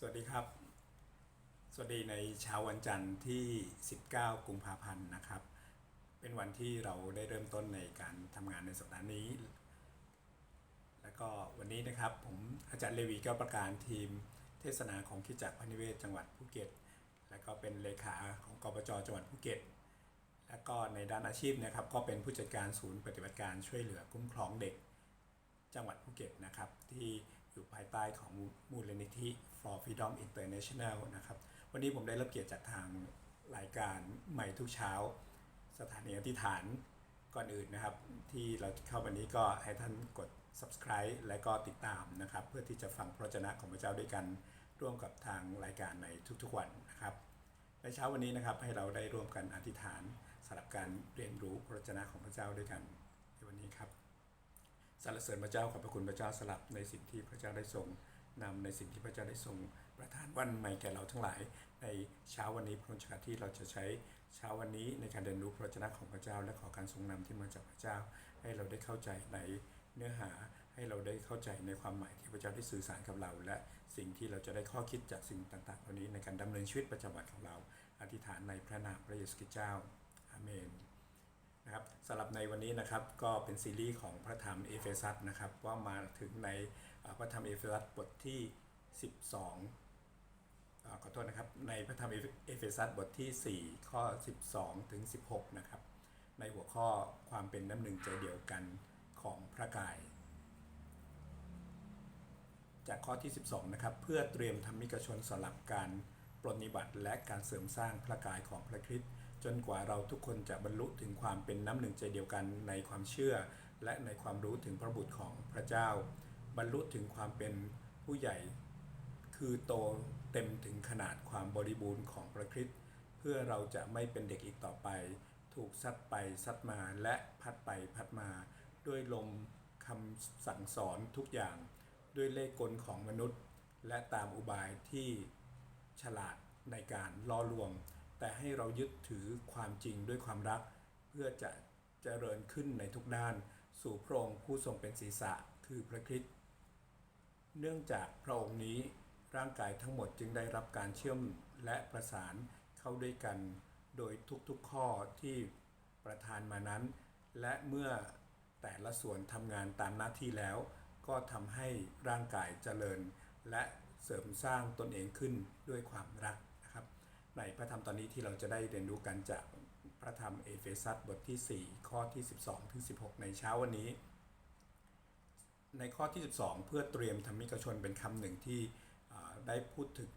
สวัสดีครับ สวัสดีในเช้าวันจันทร์ที่ 19 กุมภาพันธ์นะครับ เป็นวันที่เราได้เริ่มต้นในการทำงานในสัปดาห์นี้ แล้วก็วันนี้นะครับผมอาจารย์เลวีแก้วประการทีมเทศนาของคิดจักรพนิเวศจังหวัดภูเก็ต และก็เป็นเลขาของกปจจังหวัดภูเก็ต และก็ในด้านอาชีพนะครับ ก็เป็นผู้จัดการศูนย์ปฏิบัติการช่วยเหลือคุ้มครองเด็ก จังหวัดภูเก็ตนะครับที่ อยู่ภายใต้ของมูลนิธิ For Freedom International นะครับ วันนี้ผมได้รับเกียรติจากทางรายการใหม่ทุกเช้า สถานีอธิษฐานก่อนอื่นนะครับ ที่เราเข้าวันนี้ก็ให้ท่านกด subscribe และก็ติดตามนะครับ เพื่อที่จะฟังพระวจนะของพระเจ้าด้วยกันร่วมกับทางรายการในทุกๆวันนะครับ ในเช้าวันนี้นะครับให้เราได้ร่วมกันอธิษฐานสำหรับการเรียนรู้พระวจนะของพระเจ้าด้วยกันในวันนี้ครับ สรรเสริญพระเจ้าขอบพระคุณพระเจ้าสลับในสิ่งที่พระเจ้าได้ทรงนำในสิ่งที่พระเจ้าได้ทรงประทานวันใหม่แก่เราทั้งหลาย ในเช้าวันนี้พระวจนะที่เราจะใช้เช้าวันนี้ในการเรียนรู้พระวจนะของพระเจ้า และขอการทรงนำที่มาจากพระเจ้า ให้เราได้เข้าใจในเนื้อหาให้เราได้เข้าใจในความหมายที่พระเจ้าได้สื่อสารกับเรา และสิ่งที่เราจะได้ข้อคิดจากสิ่งต่างๆเหล่านี้ในการดำเนินชีวิตประจำวันของเรา อธิษฐานในพระนามพระเยซูคริสต์เจ้าอาเมน นะครับสำหรับในวันนี้นะครับก็เป็นซีรีส์ของพระธรรมเอเฟซัสนะครับว่ามาถึงในพระธรรมเอเฟซัสบทที่ 12อาขอโทษนะครับในพระธรรมเอเฟซัสบทที่ 4 ข้อ 12 ถึง 16 นะครับ ในหัวข้อความเป็นน้ำหนึ่งใจเดียวกันของพระกาย จากข้อที่ 12 นะครับ เพื่อเตรียมธรรมิกชนสำหรับการปรนนิบัติและการเสริมสร้างพระกายของพระคริสต์ จนกว่าเราทุกคนจะบรรลุถึงความเป็นน้ำหนึ่งใจเดียวกันในความเชื่อ และในความรู้ถึงพระบุตรของพระเจ้า บรรลุถึงความเป็นผู้ใหญ่ คือโตเต็มถึงขนาดความบริบูรณ์ของพระคริสต์เพื่อเราจะไม่เป็นเด็กอีกต่อไป ถูกซัดไปซัดมาและพัดไปพัดมา ด้วยลมคำสั่งสอนทุกอย่าง ด้วยเล่ห์กลของมนุษย์ และตามอุบายที่ฉลาดในการล่อลวง แต่ให้เรายึดถือความจริงด้วยความรัก เพื่อจะเจริญขึ้นในทุกด้าน สู่พระองค์ผู้ทรงเป็นศีรษะคือพระคริสต์เนื่องจากพระองค์นี้ร่างกายทั้งหมดจึงได้รับการเชื่อมและประสานเข้าด้วยกัน โดยทุกๆข้อที่ประทานมานั้น และเมื่อแต่ละส่วนทำงานตามหน้าที่แล้ว ก็ทำให้ร่างกายเจริญ และเสริมสร้างตนเองขึ้นด้วยความรัก ในพระธรรมตอนนี้ที่เราจะได้เรียนรู้กันจากพระธรรมเอเฟซัสบทที่ 4 ข้อที่ 12 ถึง 16 ในเช้าวันนี้ ในข้อที่ 12 เพื่อเตรียมธรรมิกชนเป็นคำหนึ่งที่ได้พูดถึง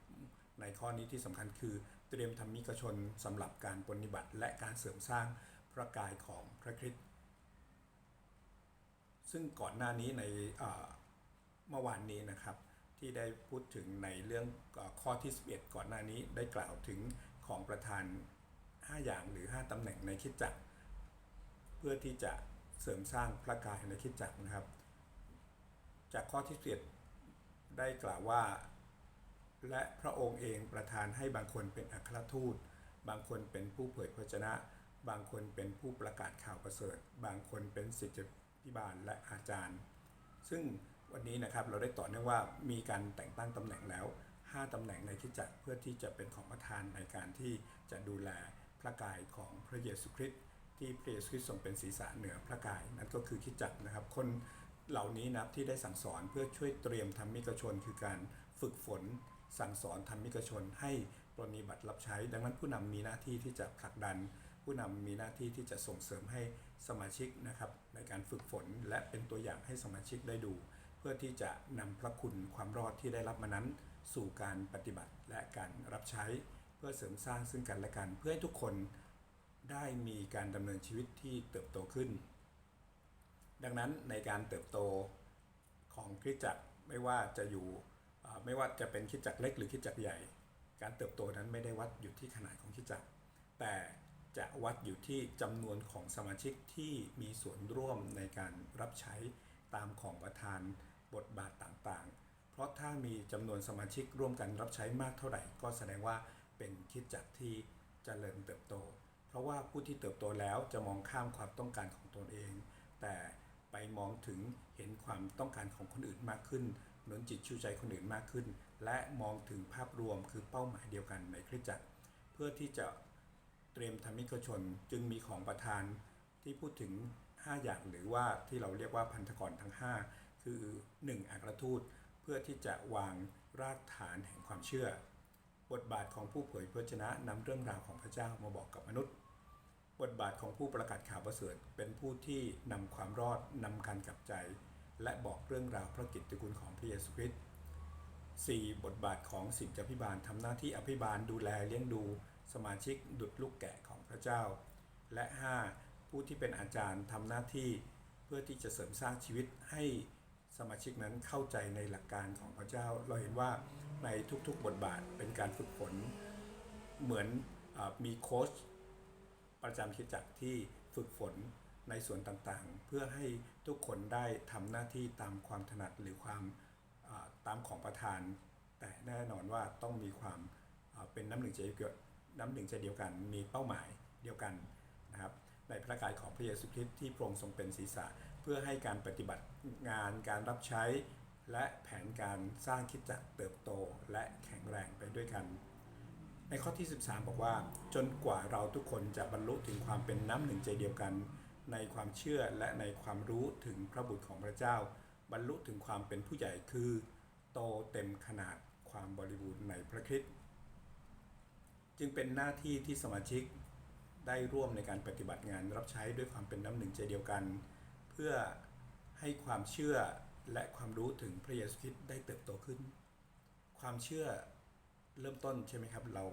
ในข้อนี้ที่สำคัญคือเตรียมธรรมิกชนสำหรับการปฏิบัติและการเสริมสร้างพระกายของพระคริสต์ซึ่งก่อนหน้านี้ในเมื่อวานนี้นะครับ ที่ได้พูดถึงในเรื่องข้อที่ 11 ก่อนหน้านี้ได้กล่าวถึงของประธาน 5 อย่างหรือ 5 ตำแหน่งในคิดจักร เพื่อที่จะเสริมสร้างพระกายในคิดจักรนะครับ จากข้อที่11ได้กล่าวว่า และพระองค์เองประทานให้บางคนเป็นอัครทูต บางคนเป็นผู้เผยพระชนะ บางคนเป็นผู้ประกาศข่าวประเสริฐ บางคนเป็นศิษย์พิบาลและอาจารย์ ซึ่ง วันนี้นะครับเราได้ต่อเนื่องว่ามีการแต่งตั้งตำแหน่งแล้ว 5ตำแหน่งในคริสตจักรเพื่อที่จะเป็นของประธานในการที่จะดูแลพระกายของพระเยซูคริสต์ที่พระเยซูคริสต์ทรงเป็นศีรษะเหนือพระกายนั่นก็คือคริสตจักนะครับ คนเหล่านี้นับที่ได้สั่งสอนเพื่อช่วยเตรียมธรรมิกชน คือการฝึกฝนสั่งสอนธรรมิกชน ให้ปรนนิบัติรับใช้ ดังนั้นผู้นำมีหน้าที่ที่จะผลักดัน ผู้นำมีหน้าที่ที่จะส่งเสริมให้สมาชิกนะครับในการฝึกฝนและเป็นตัวอย่างให้สมาชิกได้ดู เพื่อที่จะนำพระคุณความรอดที่ได้รับมานั้น สู่การปฏิบัติและการรับใช้ เพื่อเสริมสร้างซึ่งกันและกัน เพื่อให้ทุกคนได้มีการดำเนินชีวิตที่เติบโตขึ้น ดังนั้นในการเติบโตของคริสตจักรไม่ว่าจะอยู่ไม่ว่าจะเป็นคริสตจักรเล็กหรือคริสตจักรใหญ่ การเติบโตนั้นไม่ได้วัดอยู่ที่ขนาดของคริสตจักร แต่จะวัดอยู่ที่จำนวนของสมาชิกที่มีส่วนร่วมในการรับใช้ตามของประธาน บทบาทต่างๆ เพราะถ้ามีจำนวนสมาชิกร่วมกันรับใช้มากเท่าไหร่ ก็แสดงว่าเป็นคิดจักรที่เจริญเติบโต เพราะว่าผู้ที่เติบโตแล้วจะมองข้ามความต้องการของตนเอง แต่ไปมองถึงเห็นความต้องการของคนอื่นมากขึ้นหนุนจิตชูใจคนอื่นมากขึ้น และมองถึงภาพรวมคือเป้าหมายเดียวกันในคริสตจักร เพื่อที่จะเตรียมธรรมิกชนจึงมีของประทานที่พูดถึง 5 อย่างหรือว่าที่เราเรียกว่าพันธกรทั้ง 5 คือ 1. อัครทูตเพื่อที่จะวางรากฐานแห่งความเชื่อ บทบาทของผู้เผยพระชนะนำเรื่องราวของพระเจ้ามาบอกกับมนุษย์ บทบาทของผู้ประกาศข่าวประเสริฐเป็นผู้ที่นำความรอดนำการกลับใจ และบอกเรื่องราวพระกิตติคุณของพระเยซูคริสต์ 4. บทบาทของสิทธิอภิบาลทำหน้าที่อภิบาลดูแลเลี้ยงดูสมาชิกดุจลูกแกะของพระเจ้า และ 5. ผู้ที่เป็นอาจารย์ทำหน้าที่เพื่อที่จะเสริมสร้างชีวิตให้ สมาชิกนั้นเข้าใจในหลักการของพระเจ้า เราเห็นว่าในทุกๆบทบาทเป็นการฝึกฝน เหมือนอมีโค้ชประจำคิดจักรที่ฝึกฝนในส่วนต่างๆ เพื่อให้ทุกคนได้ทำหน้าที่ตามความถนัดหรือความาตามของประธาน แต่แน่นอนว่าต้องมีความอ่าเป็นน้ำหนึ่งใจเดียวน้ำหนึ่งใจเดียวกันมีเป้าหมายเดียวกันนะครับในพระกายของพระเยซูคริสต์ที่พระองค์ทรงเป็นศีรษะ เพื่อให้การปฏิบัติงานการรับใช้ และแผนการสร้างคิดจักเติบโตและแข็งแรงไปด้วยกัน ในข้อที่ 13 บอกว่า จนกว่าเราทุกคนจะบรรลุถึงความเป็นน้ำหนึ่งใจเดียวกัน ในความเชื่อและในความรู้ถึงพระบุตรของพระเจ้า บรรลุถึงความเป็นผู้ใหญ่คือ โตเต็มขนาดความบริบูรณ์ในพระคริสต์จึงเป็นหน้าที่ที่สมาชิกได้ร่วมในการปฏิบัติงานรับใช้ด้วยความเป็นน้ำหนึ่งใจเดียวกัน พื่อให้ความเชื่อและความรู้ถึงพระเยซูคริสต์ได้เติบโตขึ้น ความเชื่อเริ่มต้นใช่ไหมครับ เรา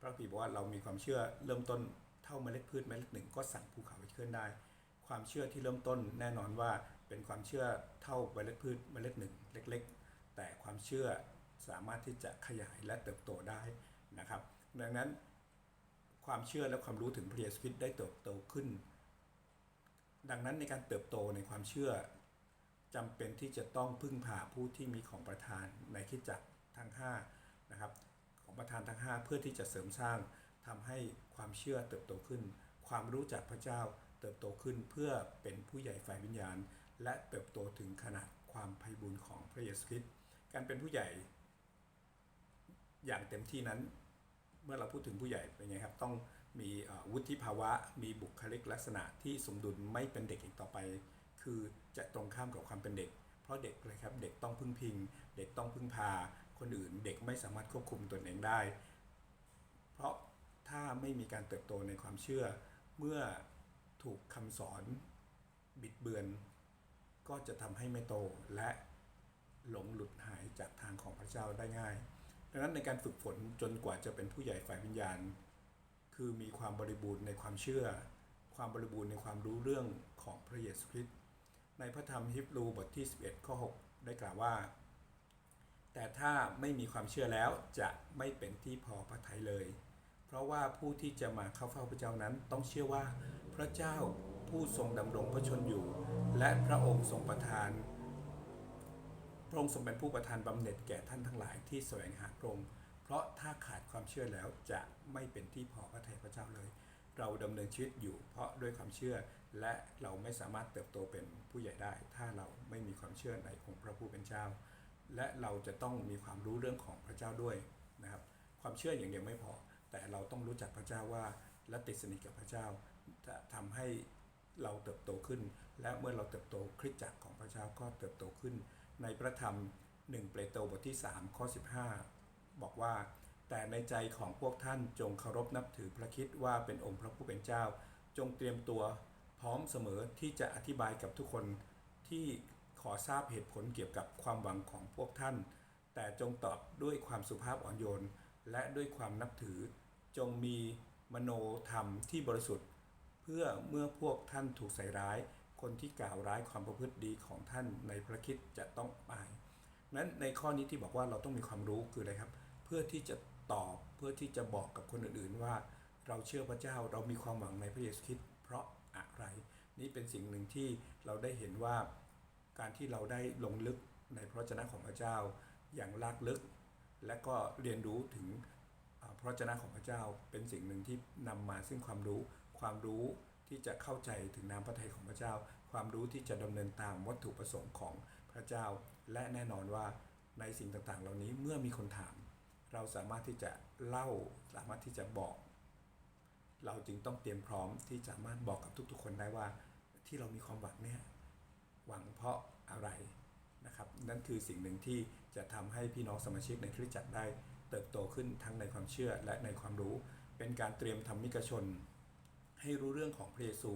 พระพีบอกว่าเรามีความเชื่อเริ่มต้นเท่าเมล็ดพืชเมล็ดหนึ่งก็สั่งภูเขาให้เคลื่อนได้ ความเชื่อที่เริ่มต้นแน่นอนว่าเป็นความเชื่อเท่าเมล็ดพืชเมล็ดหนึ่งเล็ก ๆ แต่ความเชื่อสามารถที่จะขยายและเติบโตได้นะครับ ดังนั้นความเชื่อและความรู้ถึงพระเยซูคริสต์ได้เติบโตขึ้น ดังนั้นในการเติบโตในความเชื่อจำเป็นที่จะต้องพึ่งพาผู้ที่มีของประทานในคิดจักรทั้ง5นะครับของประธานทั้ง 5 เพื่อที่จะเสริมสร้างทำให้ความเชื่อเติบโตขึ้น ความรู้จักพระเจ้าเติบโตขึ้นเพื่อเป็นผู้ใหญ่ฝ่ายวิญญาณ และเติบโตถึงขนาดความไพบูลย์ของพระเยซูคริสต์การเป็นผู้ใหญ่ อย่างเต็มที่นั้น เมื่อเราพูดถึงผู้ใหญ่เป็นไงครับ ต้อง มีวุฒิภาวะ มีบุคลิกลักษณะที่สมดุลไม่เป็นเด็กอีกต่อไป คือจะตรงข้ามกับความเป็นเด็ก เพราะเด็กเลยครับ เด็กต้องพึ่งพิง เด็กต้องพึ่งพา คนอื่น เด็กไม่สามารถควบคุมตนเองได้ เพราะถ้าไม่มีการเติบโตในความเชื่อ เมื่อถูกคำสอนบิดเบือน ก็จะทำให้ไม่โตและหลงหลุดหายจากทางของพระเจ้าได้ง่าย ดังนั้นในการฝึกฝนจนกว่าจะเป็นผู้ใหญ่ฝ่ายวิญญาณ คือมีความบริบูรณ์ในความเชื่อ ความบริบูรณ์ในความรู้เรื่องของพระเยซูคริสต์ในพระธรรมฮิบรูบทที่ 11 ข้อ 6 ได้กล่าวว่า แต่ถ้าไม่มีความเชื่อแล้วจะไม่เป็นที่พอพระทัยเลย เพราะว่าผู้ที่จะมาเข้าเฝ้าพระเจ้านั้นต้องเชื่อว่าพระเจ้าผู้ทรงดำรงพระชนอยู่ และพระองค์ทรงประทาน พระองค์ทรงเป็นผู้ประทานบำเหน็จแก่ท่านทั้งหลายที่แสวงหาพระองค์ เพราะถ้าขาดความเชื่อแล้วจะไม่เป็นที่พอพระทัยพระเจ้าเลย เราดำเนินชีวิตอยู่เพราะด้วยความเชื่อ และเราไม่สามารถเติบโตเป็นผู้ใหญ่ได้ ถ้าเราไม่มีความเชื่อในองค์พระผู้เป็นเจ้า และเราจะต้องมีความรู้เรื่องของพระเจ้าด้วยนะครับ ความเชื่ออย่างเดียวไม่พอ แต่เราต้องรู้จักพระเจ้าว่าและติดสนิทกับพระเจ้า จะทำให้เราเติบโตขึ้น และเมื่อเราเติบโตคริสตจักรของพระเจ้าก็เติบโตขึ้น ในพระธรรม 1 เปโตรบทที่ 3 ข้อ 15 บอกว่า แต่ในใจของพวกท่านจงเคารพนับถือพระคิดว่าเป็นองค์พระผู้เป็นเจ้า จงเตรียมตัวพร้อมเสมอที่จะอธิบายกับทุกคนที่ขอทราบเหตุผลเกี่ยวกับความหวังของพวกท่าน แต่จงตอบด้วยความสุภาพอ่อนโยน และด้วยความนับถือ จงมีมโนธรรมที่บริสุทธิ์ เพื่อเมื่อพวกท่านถูกใส่ร้าย คนที่กล่าวร้ายความประพฤติดีของท่านในพระคิดจะต้องอาย นั้นในข้อนี้ที่บอกว่าเราต้องมีความรู้คืออะไรครับ เพื่อที่จะตอบเพื่อที่จะบอกกับคนอื่นๆว่า เราเชื่อพระเจ้าเรามีความหวังในพระเยซูคริสต์เพราะอะไร นี่เป็นสิ่งหนึ่งที่เราได้เห็นว่าการที่เราได้ลงลึกในพระวจนะของพระเจ้า อย่างลากลึก และก็เรียนรู้ถึงพระวจนะของพระเจ้าเป็นสิ่งหนึ่งที่นำมาซึ่งความรู้ความรู้ที่จะเข้าใจถึงน้ำพระทัยของพระเจ้า ความรู้ที่จะดำเนินตามวัตถุประสงค์ของพระเจ้า และแน่นอนว่าในสิ่งต่างๆ เหล่านี้เมื่อมีคนถาม เราสามารถที่จะเล่าสามารถที่จะบอก เราจึงต้องเตรียมพร้อมที่จะสามารถบอกกับทุก ๆ คนได้ว่าที่เรามีความหวังเนี่ยหวังเพราะอะไรนะครับนั่นคือสิ่งหนึ่งที่จะทำให้พี่น้องสมาชิกในคริสตจักรได้ เติบโตขึ้นทั้งในความเชื่อและในความรู้ เป็นการเตรียมทำมิกชน ให้รู้เรื่องของพระเยซู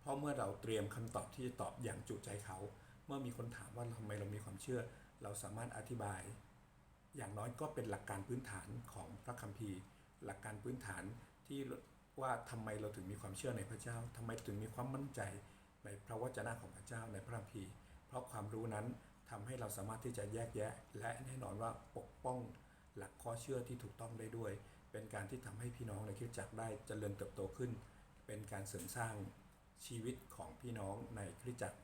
เพราะเมื่อเราเตรียมคำตอบที่จะตอบอย่างจุใจเขา มื่อมีคนถามว่าทำไมเรามีความเชื่อ เราสามารถอธิบาย อย่างน้อยก็เป็นหลักการพื้นฐานของพระคัมภีร์ หลักการพื้นฐานที่ว่าทำไมเราถึงมีความเชื่อในพระเจ้าทำไมถึงมีความมั่นใจในพระวจนะของพระเจ้าในพระคัมภีร์ เพราะความรู้นั้นทำให้เราสามารถที่จะแยกแยะ และแน่นอนว่าปกป้องหลักข้อเชื่อที่ถูกต้องได้ด้วย เป็นการที่ทำให้พี่น้องในคริสตจักรได้เจริญเติบโตขึ้น เป็นการเสริมสร้างชีวิตของพี่น้องในคริสตจักร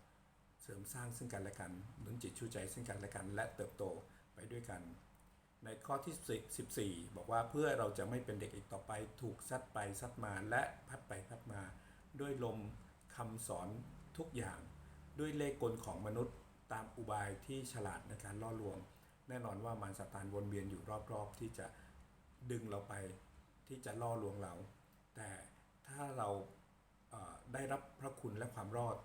เสริมสร้างซึ่งกันและกันหนุนจิตชูใจซึ่งกันและกันและเติบโตไปด้วยกัน ในข้อที่ 14 บอกว่าเพื่อเราจะไม่เป็นเด็กอีกต่อไป ถูกซัดไปซัดมาและพัดไปพัดมา ด้วยลมคำสอนทุกอย่าง ด้วยเลขกลของมนุษย์ตามอุบายที่ฉลาดในการล่อลวง แน่นอนว่ามารซาตานวนเวียนอยู่รอบๆ ที่จะดึงเราไปที่จะล่อลวงเรา แต่ถ้าเราได้รับพระคุณและความรอด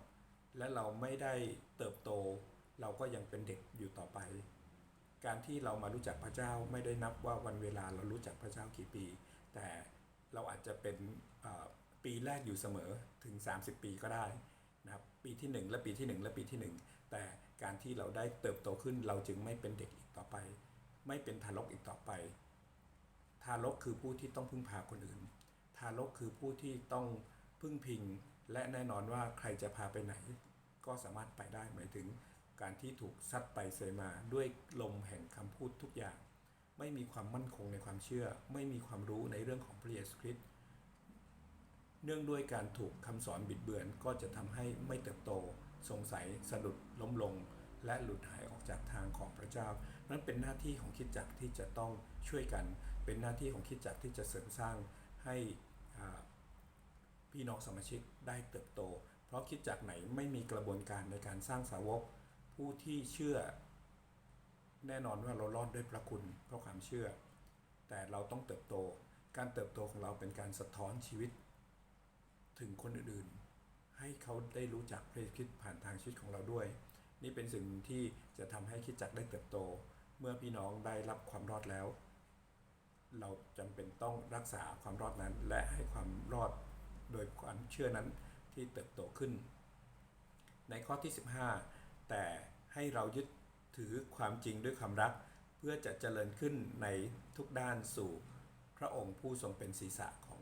และเราไม่ได้เติบโต เราก็ยังเป็นเด็กอยู่ต่อไป การที่เรามารู้จักพระเจ้าไม่ได้นับว่าวันเวลาเรารู้จักพระเจ้ากี่ปี แต่เราอาจจะเป็นปีแรกอยู่เสมอถึง 30 ปีก็ได้นะครับปีที่ 1 และปีที่ 1 และปีที่ 1 แต่การที่เราได้เติบโตขึ้นเราจึงไม่เป็นเด็กอีกต่อไป ไม่เป็นทารกอีกต่อไป ทารกคือผู้ที่ต้องพึ่งพาคนอื่น ทารกคือผู้ที่ต้องพึ่งพิง และแน่นอนว่าใครจะพาไปไหน ก็สามารถไปได้หมายถึง การที่ถูกซัดไปเสมาด้วยลมแห่งคำพูดทุกอย่าง ไม่มีความมั่นคงในความเชื่อ ไม่มีความรู้ในเรื่องของพระเยซูคริสต์เนื่องด้วยการถูกคำสอนบิดเบือนก็จะทำให้ไม่เติบโต สงสัยสะดุดล้มลง และหลุดหายออกจากทางของพระเจ้า นั้นเป็นหน้าที่ของคิดจักรที่จะต้องช่วยกัน เป็นหน้าที่ของคิดจักรที่จะเสริมสร้างให้อ่า พี่น้องสมาชิกได้เติบโต เพราะคิดจากไหนไม่มีกระบวนการในการสร้างสาวก ผู้ที่เชื่อ แน่นอนว่าเรารอดด้วยพระคุณเพราะความเชื่อ แต่เราต้องเติบโต การเติบโตของเราเป็นการสะท้อนชีวิต ถึงคนอื่นๆ ให้เขาได้รู้จักพระคิดผ่านทางชีวิตของเราด้วย นี่เป็นสิ่งที่จะทำให้คิดจักได้เติบโต เมื่อพี่น้องได้รับความรอดแล้ว เราจำเป็นต้องรักษาความรอดนั้นและให้ความรอด โดยความเชื่อนั้นที่เติบโตขึ้น ในข้อที่ 15 แต่ให้เรายึดถือความจริงด้วยความรัก เพื่อจะเจริญขึ้นในทุกด้านสู่พระองค์ผู้ทรงเป็นศีรษะของ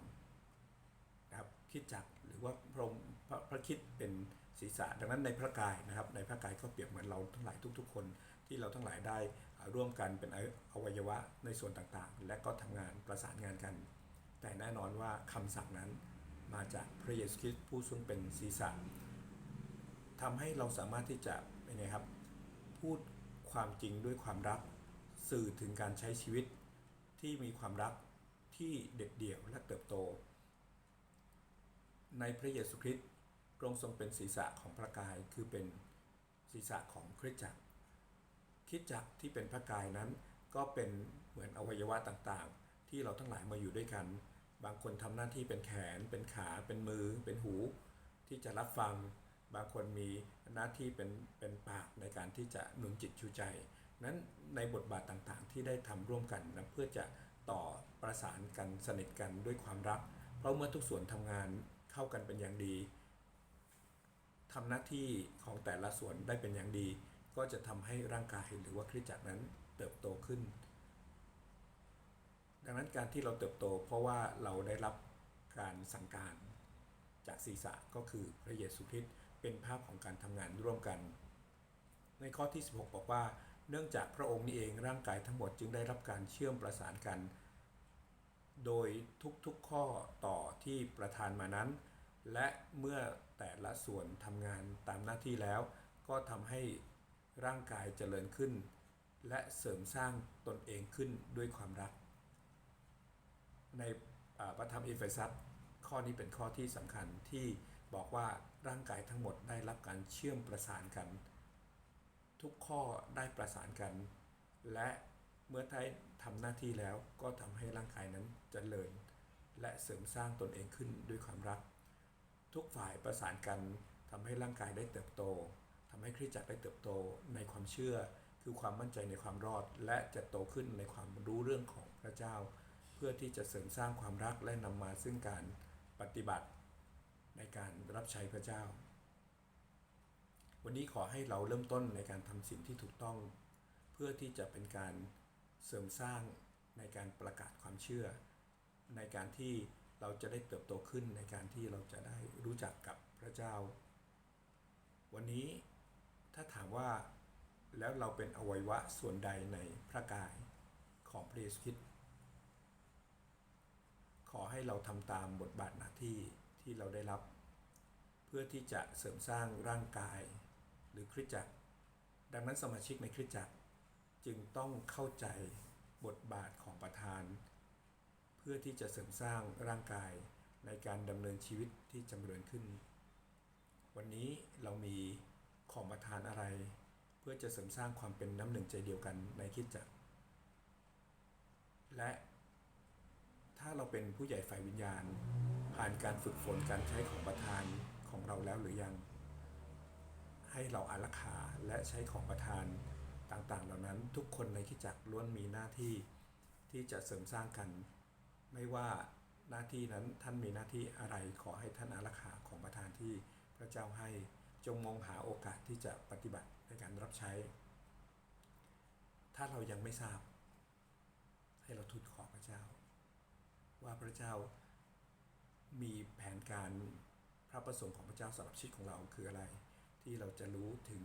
นะครับคิดจักหรือว่าพระองค์พระพระคิดเป็นศีรษะดังนั้นในพระกายนะครับ ในพระกายก็เปรียบเหมือนเราทั้งหลายทุก ๆ คนที่เราทั้งหลายได้ร่วมกันเป็นอวัยวะในส่วนต่างๆ และก็ทำงานประสานงานกัน แต่แน่นอนว่าคำสั่งนั้น มาจากพระเยซูคริสต์ผู้ทรงเป็นศีรษะทำให้เราสามารถที่จะเป็นไงครับพูดความจริงด้วยความรัก สื่อถึงการใช้ชีวิตที่มีความรักที่เด็ดเดี่ยวและเติบโต ในพระเยซูคริสต์พระองค์ทรงเป็นศีรษะของพระกายคือเป็นศีรษะของคริสตจักรคริสตจักรที่เป็นพระกายนั้นก็เป็นเหมือนอวัยวะต่างๆ ที่เราทั้งหลายมาอยู่ด้วยกัน บางคนทำหน้าที่เป็นแขน เป็นขา เป็นมือ เป็นหู ที่จะรับฟัง บางคนมีหน้าที่เป็นเป็นปากในการที่จะหนุนจิตชูใจ นั้นในบทบาทต่างๆ ที่ได้ทำร่วมกันนะเพื่อจะต่อประสานกันสนิทกันด้วยความรัก เพราะเมื่อทุกส่วนทำงานเข้ากันเป็นอย่างดีทำหน้าที่ของแต่ละส่วนได้เป็นอย่างดี ก็จะทำให้ร่างกายหรือว่าคริสตจักรนั้นเติบโตขึ้น ดังนั้นการที่เราเติบโตเพราะว่าเราได้รับการสั่งการจากศีรษะก็คือพระเยซูคริสต์เป็นภาพของการทำงานร่วมกัน ในข้อที่ 16 บอกว่า เนื่องจากพระองค์นี้เองร่างกายทั้งหมดจึงได้รับการเชื่อมประสานกัน โดยทุกๆข้อต่อที่ประทานมานั้น และเมื่อแต่ละส่วนทำงานตามหน้าที่แล้ว ก็ทำให้ร่างกายเจริญขึ้น และเสริมสร้างตนเองขึ้นด้วยความรัก ในพระธรรมเอเฟซัสข้อนี้เป็นข้อที่สำคัญที่บอกว่าร่างกายทั้งหมดได้รับการเชื่อมประสานกัน ทุกข้อได้ประสานกัน และเมื่อได้ทำหน้าที่แล้วก็ทำให้ร่างกายนั้นเจริญ และเสริมสร้างตนเองขึ้นด้วยความรัก ทุกฝ่ายประสานกันทำให้ร่างกายได้เติบโตทำให้คริสตจักรได้เติบโตในความเชื่อ คือความมั่นใจในความรอด และจะโตขึ้นในความรู้เรื่องของพระเจ้า พื่อที่จะเสริมสร้างความรักและนำมาซึ่งการปฏิบัติในการรับใช้พระเจ้า วันนี้ขอให้เราเริ่มต้นในการทำสิ่งที่ถูกต้อง เพื่อที่จะเป็นการเสริมสร้างในการประกาศความเชื่อ ในการที่เราจะได้เติบโตขึ้นในการที่เราจะได้รู้จักกับพระเจ้า วันนี้ถ้าถามว่าแล้วเราเป็นอวัยวะส่วนใดในพระกายของพระเยซูคริสต์ ขอให้เราทำตามบทบาทหน้าที่ที่เราได้รับ เพื่อที่จะเสริมสร้างร่างกาย หรือคริสตจักร ดังนั้นสมาชิกในคริสตจักร จึงต้องเข้าใจบทบาทของประธาน เพื่อที่จะเสริมสร้างร่างกายในการดำเนินชีวิตที่จำเริญขึ้น วันนี้เรามีของประทานอะไร เพื่อจะเสริมสร้างความเป็นน้ำหนึ่งใจเดียวกันในคิดจักรและ ถ้าเราเป็นผู้ใหญ่ฝ่ายวิญญาณ ผ่านการฝึกฝนการใช้ของประทานของเราแล้วหรือยัง ให้เราอารักขาและใช้ของประทานต่างๆ เหล่านั้นทุกคนในคิจักรล้วนมีหน้าที่ที่จะเสริมสร้างกัน ไม่ว่าหน้าที่นั้นท่านมีหน้าที่อะไรขอให้ท่านอารักขาของประทานที่พระเจ้าให้จงมองหาโอกาสที่จะปฏิบัติในการรับใช้ ถ้าเรายังไม่ทราบ ให้เราทูลขอพระเจ้า ว่าพระเจ้ามีแผนการพระประสงค์ของพระเจ้าสำหรับชีวิตของเราคืออะไร ที่เราจะรู้ถึง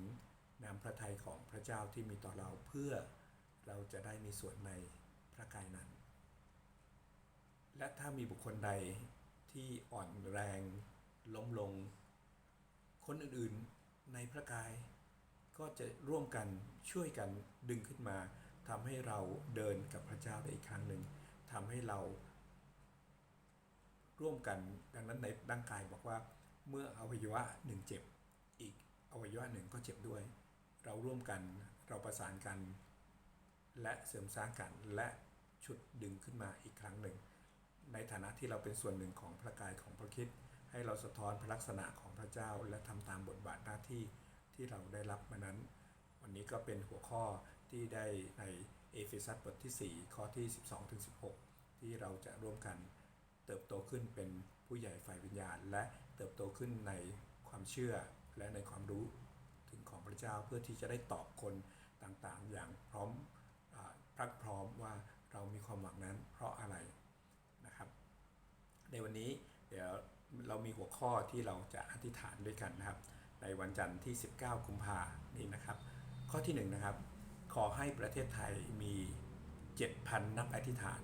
น้ำพระทัยของพระเจ้าที่มีต่อเราเพื่อเราจะได้มีส่วนในพระกายนั้น และถ้ามีบุคคลใดที่อ่อนแรงล้มลง คนอื่นๆในพระกาย ก็จะร่วมกันช่วยกันดึงขึ้นมาทำให้เราเดินกับพระเจ้าได้อีกครั้งหนึ่งทำให้เรา ร่วมกันดังนั้นในร่างกายบอกว่า เมื่ออวัยวะหนึ่งเจ็บ อีกอวัยวะหนึ่งก็เจ็บด้วย เราร่วมกันเราประสานกัน และเสริมสร้างกันและชุดดึงขึ้นมาอีกครั้งหนึ่ง ในฐานะที่เราเป็นส่วนหนึ่งของพระกายของพระคิดให้เราสะท้อนพระลักษณะของพระเจ้า และทำตามบทบาทหน้าที่ที่เราได้รับมานั้น วันนี้ก็เป็นหัวข้อที่ได้ในเอเฟซัสบทที่ 4 ข้อที่ 12ถึง16 ที่เราจะร่วมกัน เติบโตขึ้นเป็นผู้ใหญ่ฝ่ายวิญญาณ และเติบโตขึ้นในความเชื่อและในความรู้ถึงของพระเจ้าเพื่อที่จะได้ตอบคนต่างๆ อย่างพร้อมอพรักพร้อมว่าเรามีความหวังนั้นเพราะอะไรนะครับ ในวันนี้เดี๋ยวเรามีหัวข้อที่เราจะอธิษฐานด้วยกันนะครับ ในวันจันทร์ที่ 19 กุมภานี้นะครับ ข้อที่1นะครับ ขอให้ประเทศไทยมี 7,000 นักอธิษฐาน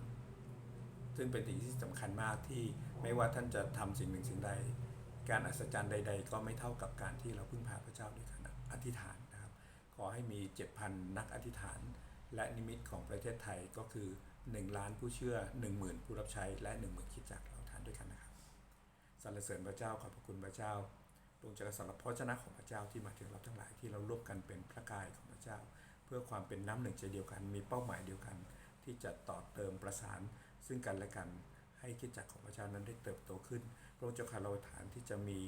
ซึ่งเป็นสิ่งที่สำคัญมากที่ไม่ว่าท่านจะทำสิ่งหนึ่งสิ่งใด การอัศจรรย์ใด ๆ ก็ไม่เท่ากับการที่เราพึ่งพาพระเจ้าด้วยการอธิษฐานนะครับขอให้มี 7,000 นักอธิษฐาน และนิมิตของประเทศไทยก็คือ 1 ล้านผู้เชื่อ 10,000 ผู้รับใช้และ 10,000คิดจักเราทานด้วยกันนะครับสรรเสริญพระเจ้าขอบพระคุณพระเจ้าดวงจสำหรับพระเจ้าของพระเจ้าที่มาถึงเราทั้งหลายที่เราร่วมกันเป็นพระกายของพระเจ้า เพื่อความเป็นน้ำหนึ่งใจเดียวกันมีเป้าหมายเดียวกัน ที่จะต่อเติมประสาน ซึ่งกันและกันให้คิดจักของพระเจ้านั้นได้เติบโตขึ้น พระองค์เจ้าข้าเราฐานที่จะมี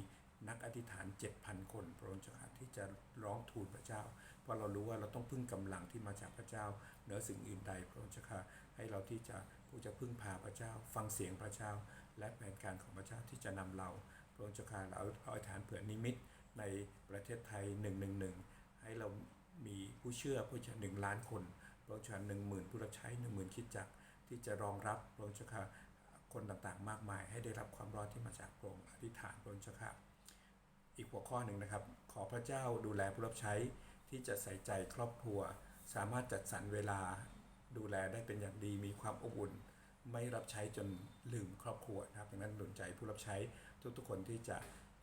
นักอธิษฐาน 7,000 คน พระองค์เจ้าข้าที่จะร้องทูลพระเจ้า เพราะเรารู้ว่าเราต้องพึ่งกำลังที่มาจากพระเจ้าเหนือสิ่งอื่นใด พระองค์เจ้าข้าให้เราที่จะผู้จะพึ่งพาพระเจ้า ฟังเสียงพระเจ้า และแผนการของพระเจ้าที่จะนำเรา พระองค์เจ้าข้าเราเอาอธิษฐานเผื่อนิมิตในประเทศไทย 111 ให้เรามีผู้เชื่อผู้เชื่อหนึ่งล้านคน พระองค์เจ้าหนึ่งหมื่นผู้รับใช้หนึ่งหมื่นคิดจักร ที่จะรองรับพระองค์เจ้าข้าคนต่างๆ มากมาย ให้ได้รับความรอดที่มาจากพระองค์อธิษฐานพระองค์เจ้าข้าอีกหัวข้อหนึ่งนะครับ ขอพระเจ้าดูแลผู้รับใช้ที่จะใส่ใจครอบครัว สามารถจัดสรรเวลาดูแลได้เป็นอย่างดีมีความอบอุ่น ไม่รับใช้จนลืมครอบครัวนะครับดังนั้นหนุนใจผู้รับใช้ทุกๆคนที่จะ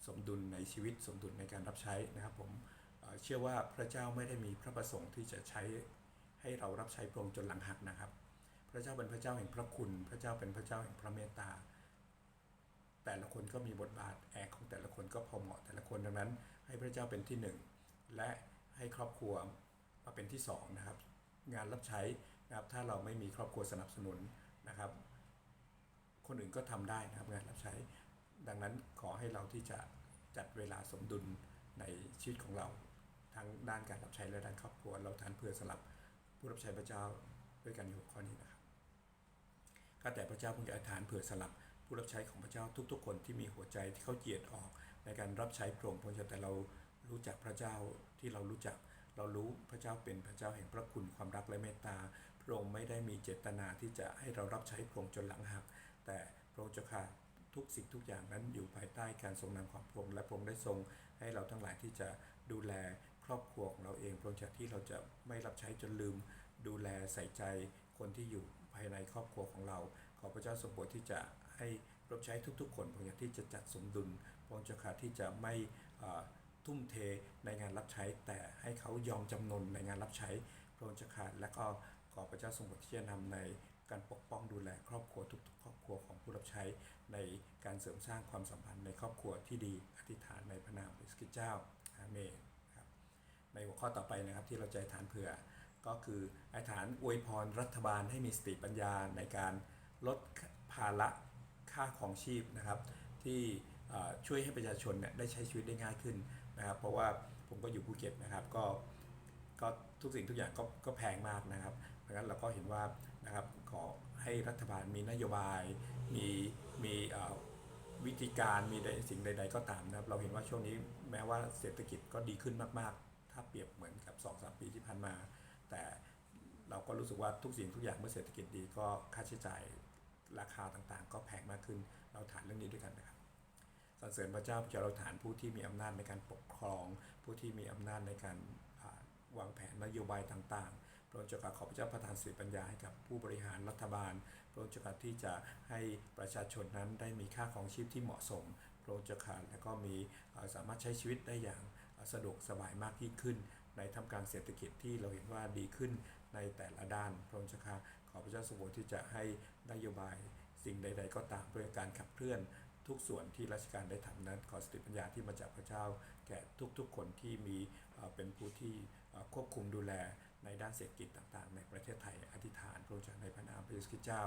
สมดุลในชีวิตสมดุลในการรับใช้นะครับ ผมเอ่อเชื่อว่าพระเจ้าไม่ได้มีพระประสงค์ที่จะใช้ให้เรารับใช้พระองค์จนหลังหักนะครับ พระเจ้าเป็นพระเจ้าแห่งพระคุณ พระเจ้าเป็นพระเจ้าแห่งพระเมตตา แต่ละคนก็มีบทบาทแอกของแต่ละคนก็พอเหมาะแต่ละคนดังนั้น ให้พระเจ้าเป็นที่หนึ่งและให้ครอบครัวมาเป็นที่สองนะครับ งานรับใช้นะครับถ้าเราไม่มีครอบครัวสนับสนุนนะครับ คนอื่นก็ทำได้นะครับงานรับใช้ ดังนั้นขอให้เราที่จะจัดเวลาสมดุลในชีวิตของเราทั้งด้านการรับใช้และด้านครอบครัวเราทานเพื่อสลับผู้รับใช้พระเจ้าด้วยกันอยู่ข้อนี้นะ ข้าแต่พระเจ้าคงจะอธิษฐานเผื่อสลับผู้รับใช้ของพระเจ้าทุกๆ คนที่มีหัวใจที่เขาเจียดออกในการรับใช้พระองค์พระเจ้าแต่เรารู้จักพระเจ้าที่เรารู้จัก เรารู้พระเจ้าเป็นพระเจ้าแห่งพระคุณความรักและเมตตา พระองค์ไม่ได้มีเจตนาที่จะให้เรารับใช้พระองค์จนหลังหัก แต่พระองค์เจ้าค่ะทุกสิ่งทุกอย่างนั้นอยู่ภายใต้การทรงนำของพระองค์และพระองค์ได้ทรง ให้เราทั้งหลายที่จะดูแลครอบครัวของเราเองพระองค์จากที่เราจะไม่รับใช้จนลืม ดูแลใส่ใจคนที่อยู่ายในครอบครัวของเรา ขอพระเจ้าทรงโปรดที่จะให้รับใช้ทุกๆ คนพระองค์ที่จะจัดสมดุลพระองค์เจ้าค่ะที่จะไม่ทุ่มเทในงานรับใช้ แต่ให้เขายอมจำนนในงานรับใช้พระองค์เจ้าค่ะและก็ขอพระเจ้าทรงโปรดที่จะนำในการปกป้องดูแลครอบครัวทุกๆ ครอบครัวของผู้รับใช้ในการเสริมสร้างความสัมพันธ์ในครอบครัวที่ดีอธิษฐานในพระนามพระคริสต์เจ้าอาเมนครับในหัวข้อต่อไปนะครับที่เราจะอธิษฐานเผื่อ ก็คืออธิษฐานอวยพรรัฐบาลให้มีสติปัญญาในการลดภาระค่าของชีพนะครับ ที่ช่วยให้ประชาชนเนี่ยได้ใช้ชีวิตได้ง่ายขึ้นนะครับ เพราะว่าผมก็อยู่ภูเก็ตนะครับก็ก็ทุกสิ่งทุกอย่างก็ก็แพงมากนะครับดังนั้นเราก็เห็นว่านะครับขอให้รัฐบาลมีนโยบาย มีมีวิธีการมีใดสิ่งใด ๆ ก็ตามนะครับ เราเห็นว่าช่วงนี้แม้ว่าเศรษฐกิจก็ดีขึ้นมากๆ ถ้าเปรียบเหมือนกับ2-3ปีที่ผ่านมา แต่เราก็รู้สึกว่าทุกสิ่งทุกอย่างเมื่อเศรษฐกิจดีก็ค่าใช้จ่ายราคาต่างๆ ก็แพงมากขึ้นเราฐานเรื่องนี้ด้วยกันนะครับสรรเสริญพระเจ้าจะเราฐานผู้ที่มีอำนาจในการปกครอง ผู้ที่มีอำนาจในการวางแผนนโยบายต่างๆ พระองค์เจ้าขอพระเจ้าประทานสติปัญญาให้กับผู้บริหารรัฐบาล พระองค์เจ้าที่จะให้ประชาชนนั้นได้มีค่าของชีพที่เหมาะสม พระองค์เจ้าและก็มีสามารถใช้ชีวิตได้อย่างสะดวกสบายมากยิ่งขึ้น ในทำการเศรษฐกิจที่เราเห็นว่าดีขึ้นในแต่ละด้านพระองค์เจ้าข้าขอพระเจ้าทรงโปรดที่จะให้นโยบายสิ่งใด ๆ ก็ตามเพื่อการขับเคลื่อนทุกส่วนที่ราชการได้ทำนั้นขอสติปัญญาที่มาจากพระเจ้า แก่ทุกๆคนที่มีเป็นผู้ที่ควบคุมดูแลในด้านเศรษฐกิจต่างๆ ในประเทศไทยอธิษฐานพระองค์ในพระนามพระเยซูคริสต์เจ้า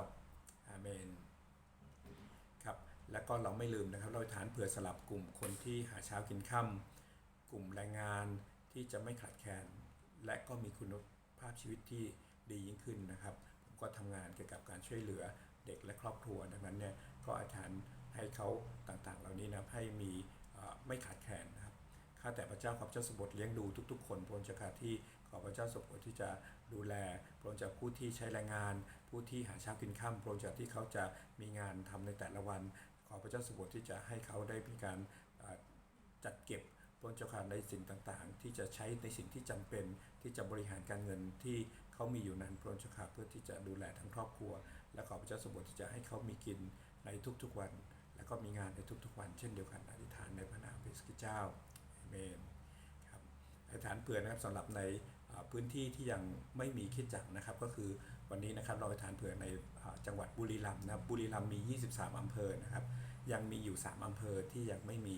อาเมนครับแล้วก็เราไม่ลืมนะครับ เราฐานเผื่อสลับกลุ่มคนที่หาเช้ากินค่ำกลุ่มแรงงาน ที่จะไม่ขาดแคลนและก็มีคุณภาพชีวิตที่ดียิ่งขึ้นนะครับผมก็ทำงานเกี่ยวกับการช่วยเหลือเด็กและครอบครัว ดังนั้นเนี่ยก็อาจารย์ให้เขาต่างๆ เหล่านี้นะให้มีไม่ขาดแคลนนะครับข้าแต่พระเจ้าขอบพระเจ้าสมบทเลี้ยงดูทุกๆ คนพระองค์เจ้าข้าที่ขอพระเจ้าสมบทที่จะดูแลพระองค์จ้าผู้ที่ใช้แรงงาน ผู้ที่หาเช้ากินค่ำพระองค์จ้าที่เขาจะมีงานทำในแต่ละวัน ขอพระเจ้าสมบทที่จะให้เขาได้มีการจัดเก็บ พระองค์เจ้าข้าในสิ่งต่างๆ ที่จะใช้ในสิ่งที่จำเป็นที่จะบริหารการเงินที่เขามีอยู่นั้นพระองค์เจ้าข้าเพื่อที่จะดูแลทั้งครอบครัว และขอพระเจ้าสมบทที่จะให้เขามีกินในทุกๆวัน และก็มีงานในทุกๆวัน เช่นเดียวกันอธิษฐานในพระนามพระเยซูคริสต์เจ้าอเมนครับอธิษฐานเผื่อนะครับสำหรับในพื้นที่ที่ยังไม่มีคิดจักนะครับ ก็คือวันนี้นะครับเราอธิษฐานเผื่อในจังหวัดบุรีรัมย์นะครับบุรีรัมย์มี 23 อำเภอนะครับยังมีอยู่ 3 อำเภอที่ยังไม่มี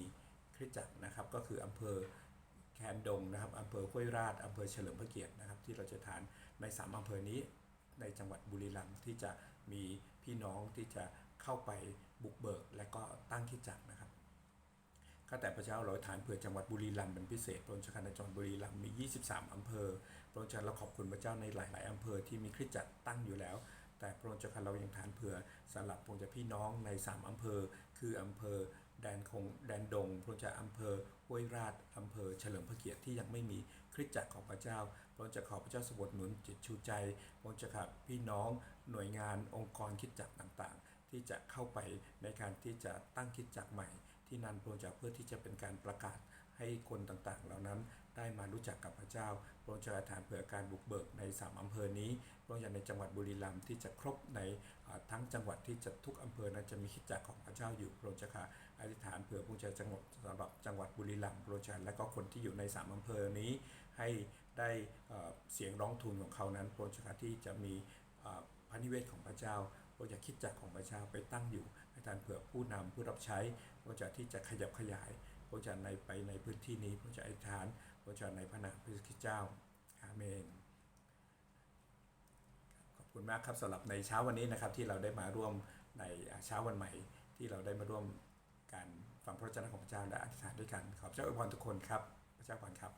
คริจักรนะครับ ก็คืออำเภอแคนดงนะครับอำเภอห้วยราชอำเภอเฉลิมพระเกียรตินะครับ ที่เราจะฐานใน3อำเภอนี้ในจังหวัดบุรีรัมย์ที่จะมีพี่น้องที่จะเข้าไปบุกเบิก และก็ตั้งคริดจักรนะครับข้าแต่พระเจ้าเราฐานเผื่อจังหวัดบุรีรัมย์เป็นพิเศษพระองค์เจ้าข้าในจังหวัดบุรีรัมย์มี 23 อำเภอพระองค์เจ้าเราขอบคุณพระเจ้าในหลาย ๆ อำเภอที่มีคริสตจักรตั้งอยู่แล้ว แต่พระองค์เจ้าข้าเรายังฐานเผื่อสำหรับพระองค์จ้าพี่น้องใน 3 อำเภอ คืออำเภอ แดนคงแดนดงพระจ้าอำเภอห้วยราชอำเภอเฉลิมพระเกียรติที่ยังไม่มีคริสตจักรของพระเจ้าพระองค์เจ้าขอพระเจ้าสมบูรณ์หนุนจิตชูใจพระองค์เจ้าขับพี่น้องหน่วยงานองค์กรคริสตจักรต่างๆ ที่จะเข้าไปในการที่จะตั้งคริสตจักรใหม่ ที่นั่นพระองค์เจ้าเพื่อที่จะเป็นการประกาศให้คนต่างๆ เหล่านั้น ได้มารู้จักกับพระเจ้าพระองค์เจ้าอธิษฐานเผื่อการบุกเบิกในสามอำเภอนี้พระองค์จ้าในจังหวัดบุรีรัมย์ที่จะครบในทั้งจังหวัดที่จะทุกอำเภอนั้นจะมีคริสตจักของพระเจ้าอยู่พระองค์เจ้าค่ะอธิษฐานเผื่อพระองค์เจ้าจังหวัดสำหรับจังหวัดบุรีรัมย์พระองค์เจ้าและก็คนที่อยู่ในสามอำเภอนี้ ให้ได้เสียงร้องทูลของเขานั้นพระองค์เจ้าค่ะที่จะมีพระนิเวศของพระเจ้าพระจ้าคริดจักของพระเจ้าไปตั้งอยู่ให้ทานเผื่อผู้นำผู้รับใช้พระจ้าที่จะขยับขยายพระจ้าในไปในพื้นที่นี้พระจ้าอธิษฐาน พระชนในพระนามพระคิสต์เจ้าอาเมน ขอบคุณมากครับสำหรับในเช้าวันนี้นะครับที่เราได้มาร่วมในเช้าวันใหม่ที่เราได้มาร่วมการฟังพระเจ้าของพระเจ้าและอธิษฐานด้วยกัน ขอบเจ้าอวยพรทุกคนครับ พระเจ้าพรครับ